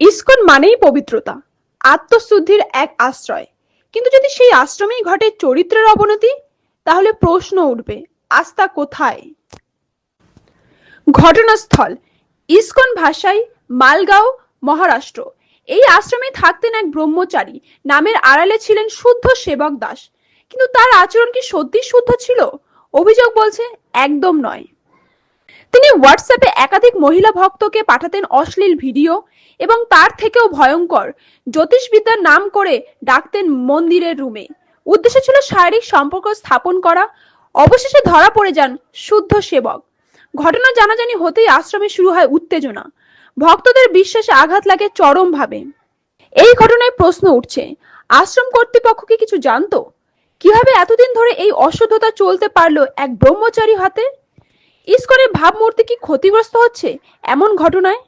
ISKCON মানেই পবিত্রতা, আত্মশুদ্ধির এক আশ্রয়। কিন্তু যদি সেই আশ্রমেই ঘটে চরিত্রের অবনতি, তাহলে প্রশ্ন উঠবে, আস্থা কোথায়? ঘটনাস্থল, ইস্কন ভাষায় মালগাঁও, মহারাষ্ট্র। এই আশ্রমে থাকতেন এক ব্রহ্মচারী, নামের আড়ালে ছিলেন শুদ্ধ সেবক দাস। কিন্তু তার আচরণ কি সত্যি শুদ্ধ ছিল? অভিযোগ বলছে, একদম নয়। তিনি হোয়াটসঅ্যাপে একাধিক মহিলা ভক্তকে পাঠাতেন অশ্লীল ভিডিও এবং তার থেকেও ভয়ঙ্কর, জ্যোতিষবিদ্যার নাম করে ডাকতেন মন্দিরের রুমে। উদ্দেশ্য ছিল শারীরিক সম্পর্ক স্থাপন করা। অবশেষে ধরা পড়ে যান শুদ্ধ সেবক। ঘটনা জানাজানি হতেই আশ্রমে শুরু হয় উত্তেজনা। ভক্তদের বিশ্বাসে আঘাত লাগে চরমভাবে। এই ঘটনায় প্রশ্ন উঠছে, আশ্রম কর্তৃপক্ষ কি কিছু জানতো? কীভাবে এতদিন ধরে এই অশুদ্ধতা চলতে পারল এক ব্রহ্মচারী হাতে? ইস্কনের ভাবমূর্তি কি ক্ষতিগ্রস্ত হচ্ছে? এমন ঘটনায়